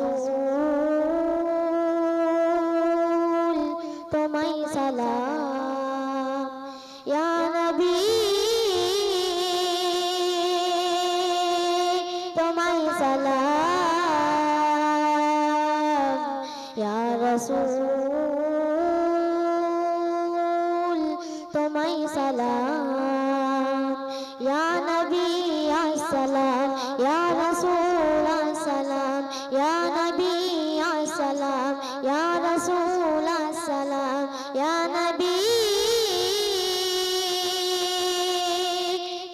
রসুল তোমায় সালাম। ইয়া নবী তোমায় সালাম। ইয়া সালাম। ইয়া রসুল আসসালাম ইয়া নবী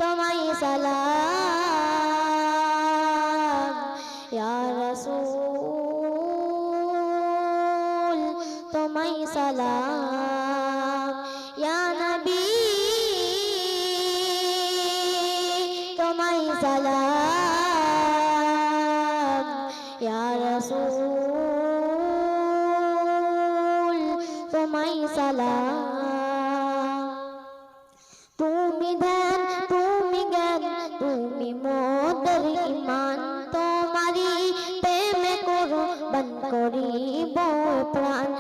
তোমায় সালাম। ইয়া রসুল তোমায় সালাম। ইয়া নবী তোমায় সালাম। ইয়া রসুল তুমি ধ্যান তুমি জ্ঞান তুমি মোদের ইমান তোমারি প্রেমে করো বন করিব প্রাণ।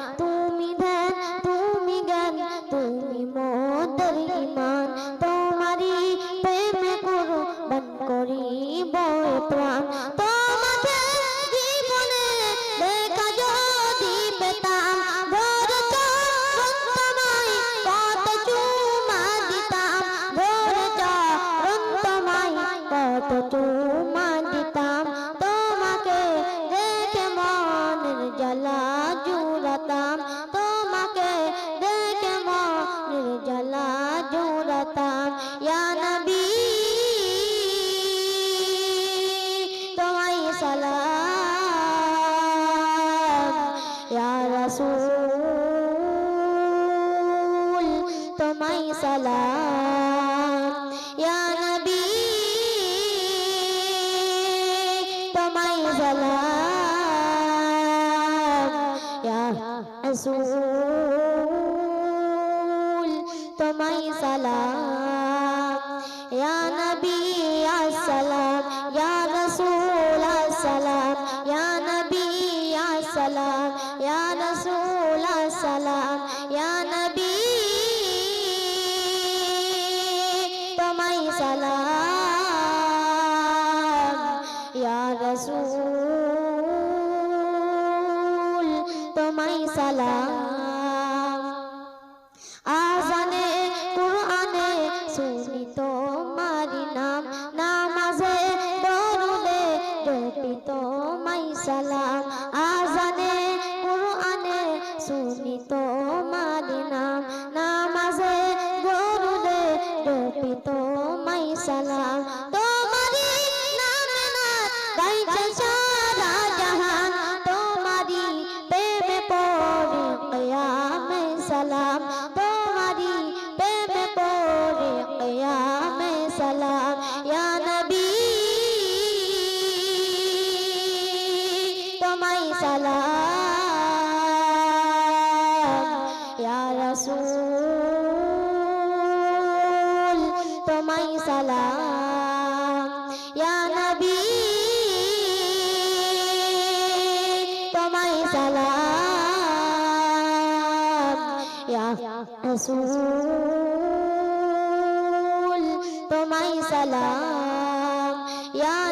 সালাম। ইয়া নবী, তোমায় সালাম। ইয়া রাসূল, তোমায় সালাম। ইয়া নবী, আসসালাম। ইয়া রাসূল, আসসালাম। ইয়া নবী, আসসালাম। ইয়া রাসূল, আসসালাম। সালাম আজানে কুরআনে শুনি তোমারি নাম, নামাজে দরুদে জপি তোমায় সালাম। আজানে কুরআনে শুনি তোমারি নাম, নামাজে দরুদে জপি তোমায় সালাম। তোমারি নামে না, গাইছে ইয়া রাসূল তোমায় সালাম। ইয়া নবী তোমায় সালাম। ইয়া রাসূল তোমায় সালাম। ইয়া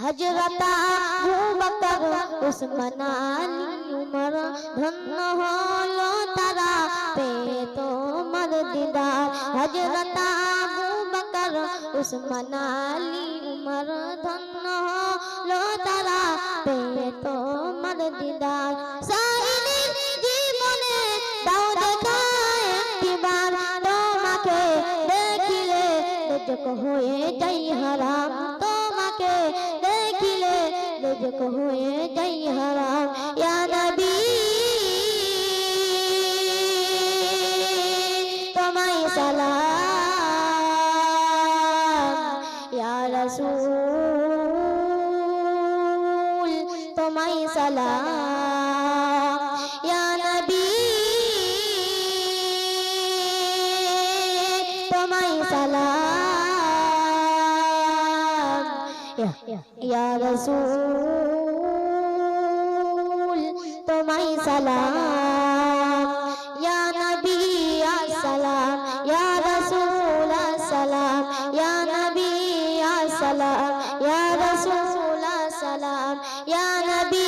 হজরতা আবু বকর উসমান আলী উমর ধন্য হলো তারা পে তোমার দিদার হজরতা আবু বকর উসমান আলী উমর ধন্য হলো তারা পে তোমার দিদার সাইনের জীবনে দাও দেখা একটিবার তোমাকে দেখিলে দুজক হয়ে যাই হারাম তোমাকে দেখিলে মুবারক হয়ে যাই হারা ইয়া নবী তোমায় সালাম ইয়া রাসূল, তোমায় সালাম। ইয়া নবী আসসালাম ইয়া রাসূল আসসালাম ইয়া নবী আসসালাম ইয়া রাসূল আসসালাম ইয়া নবী,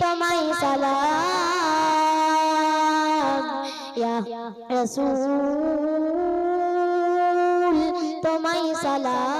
তোমায় সালাম। ইয়া রাসূল। সালাম